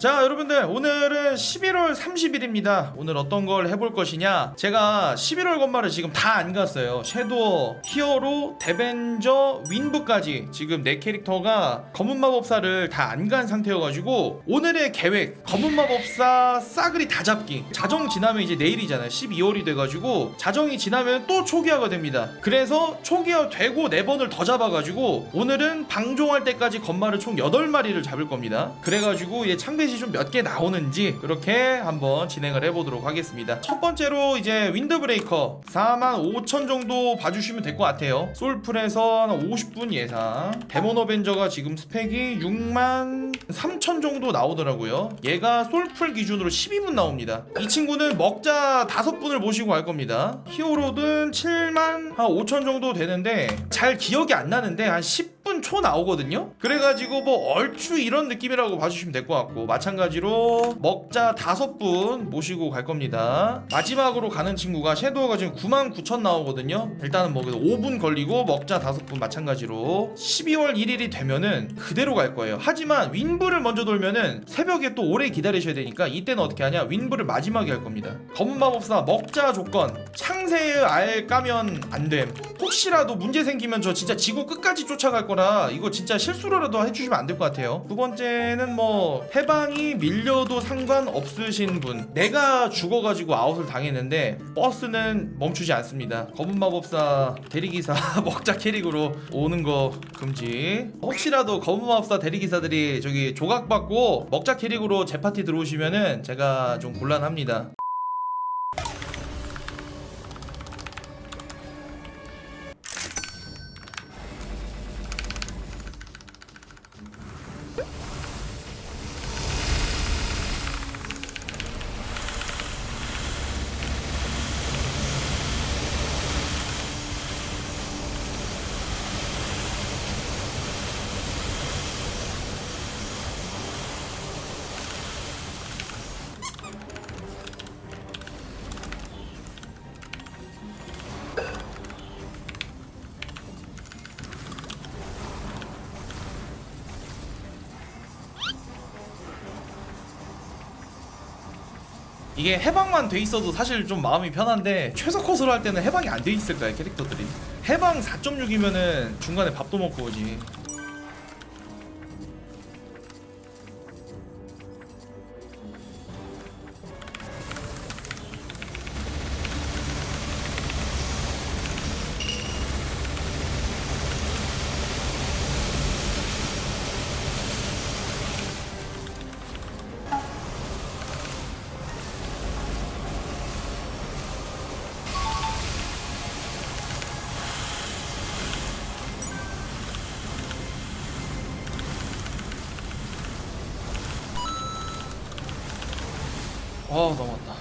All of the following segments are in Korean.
자 여러분들 오늘은 11월 30일입니다. 오늘 어떤 걸 해볼 것이냐? 제가 11월 건마를 지금 다 안 갔어요. 섀도우, 히어로, 데벤저, 윈브까지 지금 내 캐릭터가 검은 마법사를 다 안 간 상태여가지고 오늘의 계획 검은 마법사 싸그리 다 잡기. 자정 지나면 이제 내일이잖아요. 12월이 돼가지고 자정이 지나면 또 초기화가 됩니다. 그래서 초기화 되고 4번을 더 잡아가지고 오늘은 방종할 때까지 건마를 총 8마리를 잡을 겁니다. 그래가지고 얘 창배 시좀몇 개 나오는지 그렇게 한번 진행을 해보도록 하겠습니다. 첫 번째로 이제 윈드브레이커 4만 5천 정도 봐주시면 될 것 같아요. 솔풀에서 한 50분 예상. 데몬 어벤져가 지금 스펙이 6만 3천 정도 나오더라고요. 얘가 솔풀 기준으로 12분 나옵니다. 이 친구는 먹자 5분을 모시고 갈 겁니다. 히어로든 7만 한 5천 정도 되는데 잘 기억이 안 나는데 한 10 분 초 나오거든요? 그래가지고 뭐 얼추 이런 느낌이라고 봐주시면 될 것 같고 마찬가지로 먹자 5분 모시고 갈 겁니다. 마지막으로 가는 친구가 섀도우가 지금 9만 9천 나오거든요? 일단은 뭐 5분 걸리고 먹자 5분 마찬가지로 12월 1일이 되면은 그대로 갈 거예요. 하지만 윈브를 먼저 돌면은 새벽에 또 오래 기다리셔야 되니까 이때는 어떻게 하냐? 윈브를 마지막에 할 겁니다. 검은 마법사 먹자 조건. 창세의 알 까면 안됨. 혹시라도 문제 생기면 저 진짜 지구 끝까지 쫓아갈 거라 이거 진짜 실수로라도 해주시면 안 될 것 같아요. 두 번째는 뭐 해방이 밀려도 상관없으신 분. 내가 죽어가지고 아웃을 당했는데 버스는 멈추지 않습니다. 검은 마법사 대리기사 먹자 캐릭으로 오는 거 금지. 혹시라도 검은 마법사 대리기사들이 저기 조각받고 먹자 캐릭으로 제 파티 들어오시면은 제가 좀 곤란합니다 이게 해방만 돼 있어도 사실 좀 마음이 편한데 최소 컷으로 할 때는 해방이 안 돼 있을까요 캐릭터들이. 해방 4.6이면은 중간에 밥도 먹고 오지 아 넘어갔다.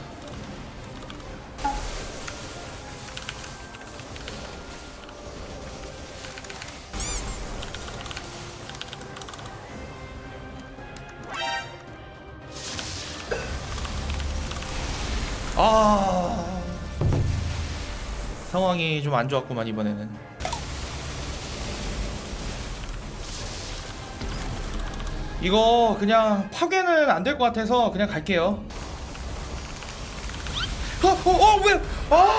아 상황이 좀 안 좋았구만 이번에는. 이거 그냥 파괴는 안 될 것 같아서 그냥 갈게요 어, 어, 어, 왜? 아우,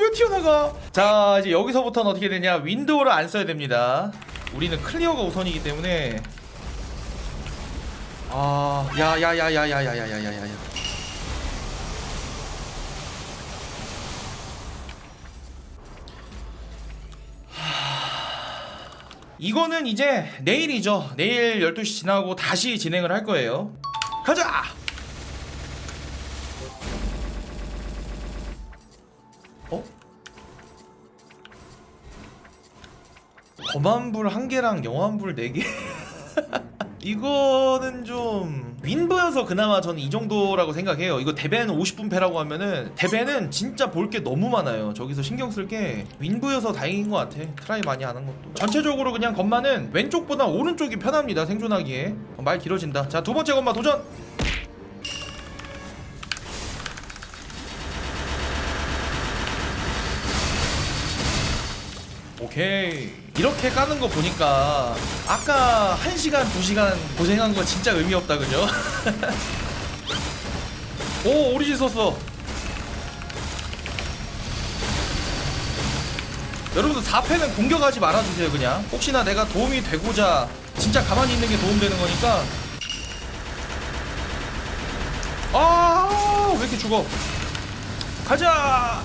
왜 튀어나가? 자, 이제 여기서부터는 어떻게 되냐? 윈도우를 안 써야 됩니다. 우리는 클리어가 우선이기 때문에. 아, 야, 야, 야, 야, 야, 야, 야, 야, 야, 야, 야. 이거는 이제 내일이죠. 내일 12시 지나고 다시 진행을 할 거예요. 가자! 검안불 한 개랑 영환불 네 개? 이거는 좀 윈브여서 그나마 저는 이 정도라고 생각해요. 이거 대배는 50분 패라고 하면은 대배는 진짜 볼 게 너무 많아요. 저기서 신경 쓸 게 윈브여서 다행인 것 같아. 트라이 많이 안 한 것도. 전체적으로 그냥 건마는 왼쪽보다 오른쪽이 편합니다. 생존하기에. 어, 말 길어진다. 자 두 번째 건마 도전. 오케이 이렇게 까는 거 보니까 아까 1시간 2시간 고생한 거 진짜 의미 없다 그죠? 오 오리진 썼어. 여러분들 4패는 공격하지 말아주세요 그냥. 혹시나 내가 도움이 되고자 진짜 가만히 있는 게 도움되는 거니까. 아 왜 이렇게 죽어? 가자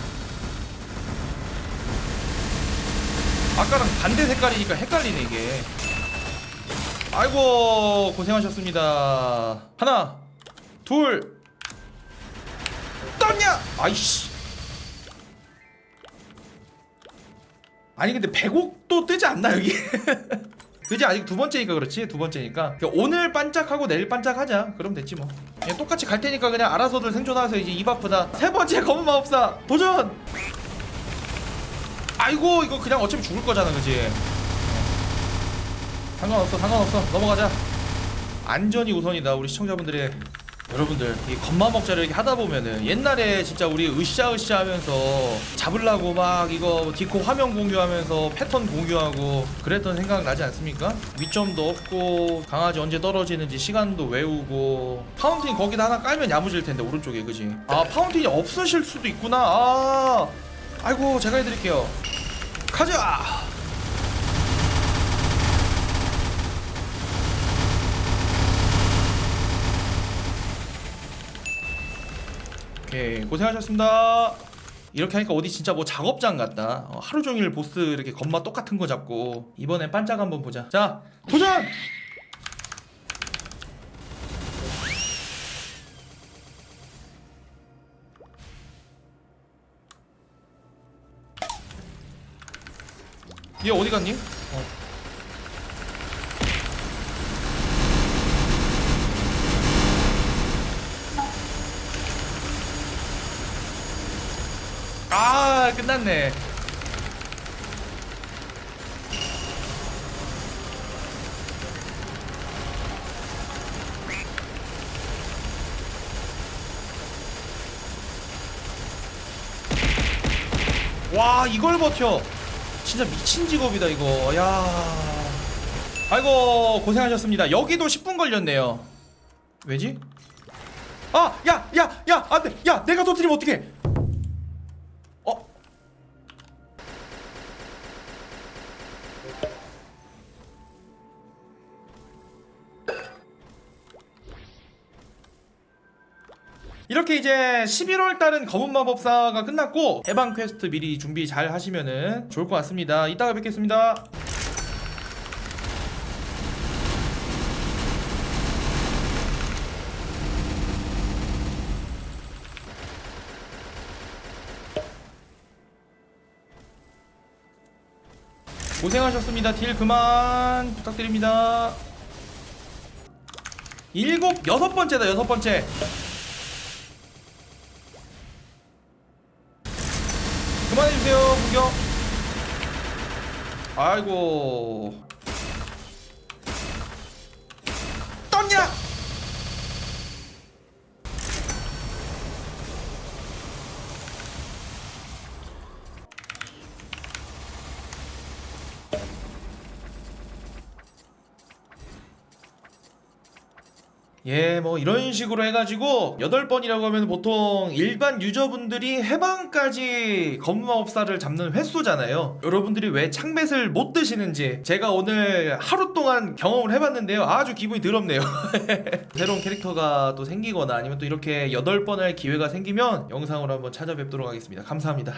아까랑 반대 색깔이니까 헷갈리네 이게. 아이고 고생하셨습니다. 하나 둘 떴냐 아이씨. 아니 근데 100억도 뜨지 않나 여기? 그지? 아직 두 번째니까 그렇지? 두 번째니까. 그러니까 오늘 반짝하고 내일 반짝하자. 그럼 됐지 뭐. 그냥 똑같이 갈 테니까 그냥 알아서들 생존하세요. 이제 입 아프다. 세 번째 검은 마법사 도전 아이고 이거 그냥 어차피 죽을 거잖아 그지? 상관없어 상관없어. 넘어가자. 안전이 우선이다 우리 시청자분들의 여러분들. 이 겉마먹자를 이렇게 하다 보면은 옛날에 진짜 우리 으쌰으쌰 하면서 잡으려고 막 이거 디코 화면 공유하면서 패턴 공유하고 그랬던 생각 나지 않습니까? 위점도 없고 강아지 언제 떨어지는지 시간도 외우고 파운틴 거기다 하나 깔면 야무질 텐데 오른쪽에 그지? 아 파운틴이 없으실 수도 있구나. 아 아이고 제가 해드릴게요. 가자! 오케이 고생하셨습니다. 이렇게 하니까 어디 진짜 뭐 작업장 같다. 어, 하루 종일 보스 이렇게 건마 똑같은 거 잡고 이번엔 반짝 한번 보자. 자 도전 얘 어디 갔니? 어. 아 끝났네 와 이걸 버텨 진짜 미친 직업이다 이거 야 아이고 고생하셨습니다 여기도 10분 걸렸네요 왜지? 아! 야! 야! 야! 안돼! 야! 내가 터뜨리면 어떡해 이렇게 이제 11월 달은 검은 마법사가 끝났고 해방 퀘스트 미리 준비 잘 하시면은 좋을 것 같습니다. 이따가 뵙겠습니다. 고생하셨습니다. 딜 그만 부탁드립니다. 일곱 여섯 번째다 여섯 번째. 그만 해주세요 공격 아이고. 떴냐 예, 뭐 이런 식으로 해가지고 8번이라고 하면 보통 일반 유저분들이 해방까지 검마법사를 잡는 횟수잖아요. 여러분들이 왜 창맷을 못 드시는지 제가 오늘 하루 동안 경험을 해봤는데요. 아주 기분이 더럽네요. 새로운 캐릭터가 또 생기거나 아니면 또 이렇게 8번 할 기회가 생기면 영상으로 한번 찾아뵙도록 하겠습니다. 감사합니다.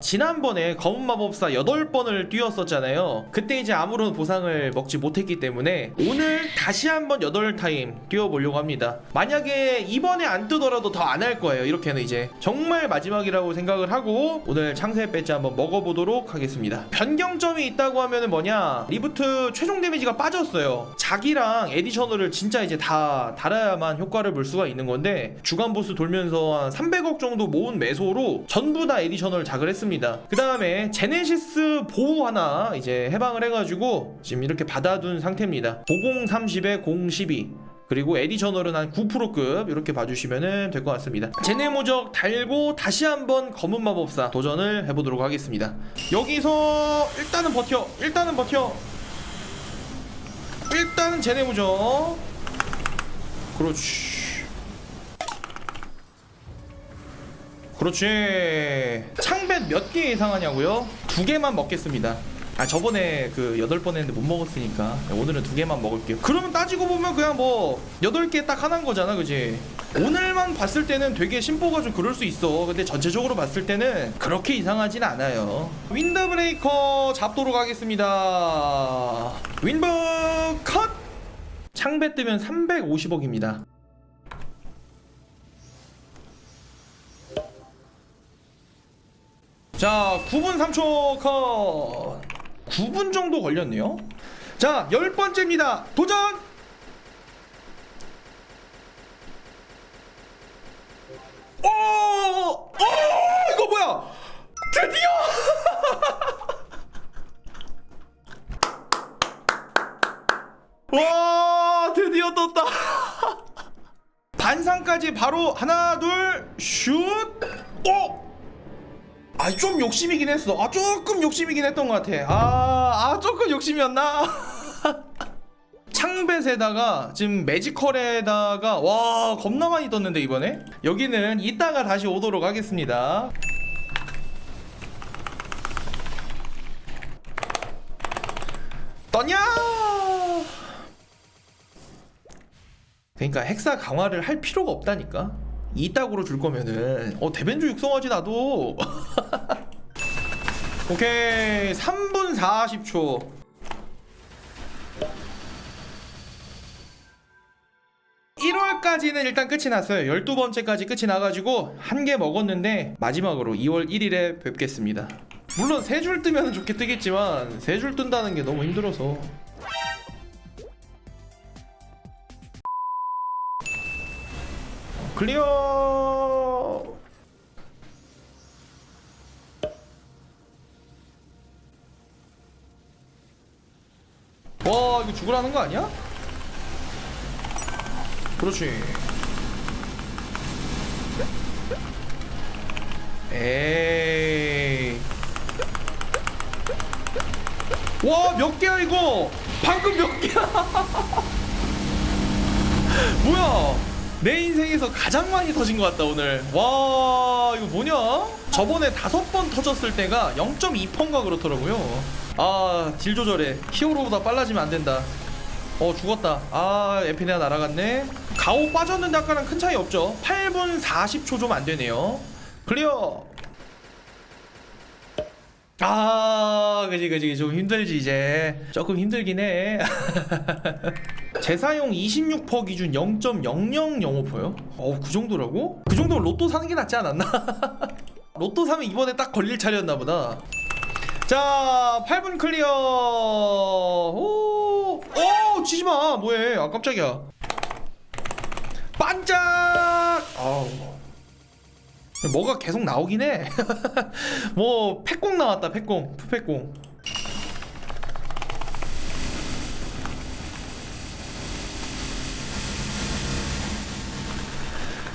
지난번에 검은 마법사 8번을 뛰었었잖아요. 그때 이제 아무런 보상을 먹지 못했기 때문에 오늘 다시 한번 8타임 뛰어보려고 합니다. 만약에 이번에 안 뜨더라도 더 안 할 거예요. 이렇게는 이제 정말 마지막이라고 생각을 하고 오늘 창세 배지 한번 먹어보도록 하겠습니다. 변경점이 있다고 하면은 뭐냐 리부트 최종 데미지가 빠졌어요. 자기랑 에디셔널을 진짜 이제 다 달아야만 효과를 볼 수가 있는 건데 주간 보스 돌면서 한 300억 정도 모은 매소로 전부 다 에디셔널 작을 했습니다. 그 다음에 제네시스 보호 하나 이제 해방을 해가지고 지금 이렇게 받아둔 상태입니다. 5030에 012 그리고 에디셔널은 한 9%급 이렇게 봐주시면 될 것 같습니다. 제네모적 달고 다시 한번 검은 마법사 도전을 해보도록 하겠습니다. 여기서 일단은 버텨. 일단은 버텨. 일단은 제네모적. 그렇지. 그렇지. 창뱃 몇 개 예상하냐고요? 두 개만 먹겠습니다. 아 저번에 그 여덟 번 했는데 못 먹었으니까 오늘은 두 개만 먹을게요. 그러면 따지고 보면 그냥 뭐 여덟 개 딱 하나인 거잖아, 그지? 오늘만 봤을 때는 되게 심보가 좀 그럴 수 있어. 근데 전체적으로 봤을 때는 그렇게 이상하진 않아요. 윈드 브레이커 잡도록 하겠습니다. 윈브 컷! 창배 뜨면 350억입니다. 자, 9분 3초 컷. 9분 정도 걸렸네요. 자, 열 번째입니다. 도전! 오! 오! 이거 뭐야? 드디어! 와, 드디어 떴다. 반상까지 바로 하나, 둘, 슛! 오! 아 좀 욕심이긴 했어. 아 조금 욕심이긴 했던 것 같아. 아, 아 조금 욕심이었나? 창뱃에다가 지금 매지컬에다가 와 겁나 많이 떴는데 이번에 여기는 이따가 다시 오도록 하겠습니다. 떠냐? 그러니까 핵사 강화를 할 필요가 없다니까. 이따구로 줄 거면은 어 대변주 육성하지 나도. 오케이 3분 40초. 일월까지는 일단 끝이 났어요. 12번째까지 끝이 나가지고 한 개 먹었는데 마지막으로 2월 1일에 뵙겠습니다. 물론 세 줄 뜨면 좋게 뜨겠지만 세 줄 뜬다는 게 너무 힘들어서 클리어! 와 이거 죽으라는 거 아니야? 그렇지. 에이. 와 몇 개야 이거? 방금 몇 개야? 뭐야 내 인생에서 가장 많이 터진 것 같다 오늘. 와 이거 뭐냐? 저번에 다섯 번 터졌을 때가 0.2펀가 그렇더라고요. 아 딜 조절해 히어로보다 빨라지면 안 된다. 어 죽었다. 아 에피네가 날아갔네. 가오 빠졌는데 아까랑 큰 차이 없죠? 8분 40초 좀 안 되네요. 클리어! 아 그지 그지. 좀 힘들지 이제. 조금 힘들긴 해 재사용 26% 기준 0.0005%요? 어 그 정도라고? 그 정도면 로또 사는 게 낫지 않았나? 로또 사면 이번에 딱 걸릴 차례였나 보다 자 8분 클리어 오, 오 치지 마 뭐해 아 깜짝이야 반짝 아우 뭐가 계속 나오긴 해. 뭐 패공 나왔다 패공 푸패공.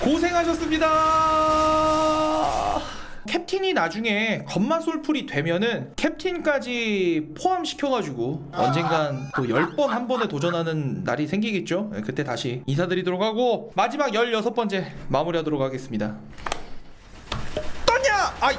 고생하셨습니다. 캡틴이 나중에 건마 솔풀이 되면은 캡틴까지 포함시켜가지고 언젠간 또 10번 한 번에 도전하는 날이 생기겠죠? 네, 그때 다시 인사드리도록 하고 마지막 16번째 마무리하도록 하겠습니다. 떠냐! 아이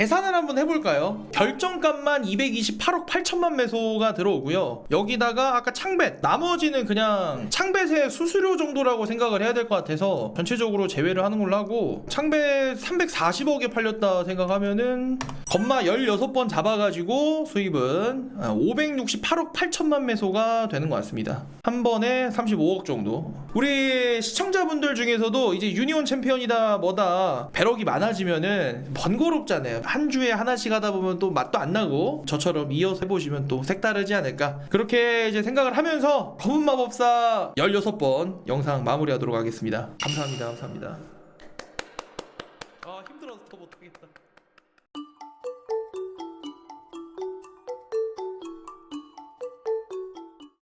계산을 한번 해볼까요? 결정값만 228억 8천만 매소가 들어오고요. 여기다가 아까 창뱃 나머지는 그냥 창뱃의 수수료 정도라고 생각을 해야 될 것 같아서 전체적으로 제외를 하는 걸로 하고 창뱃 340억에 팔렸다 생각하면은 건마 16번 잡아가지고 수입은 568억 8천만 매소가 되는 것 같습니다. 한 번에 35억 정도. 우리 시청자분들 중에서도 이제 유니온 챔피언이다 뭐다 배럭이 많아지면은 번거롭잖아요. 한 주에 하나씩 하다 보면 또 맛도 안 나고 저처럼 이어서 해보시면 또 색다르지 않을까. 그렇게 이제 생각을 하면서 검은 마법사 16번 영상 마무리하도록 하겠습니다. 감사합니다. 감사합니다.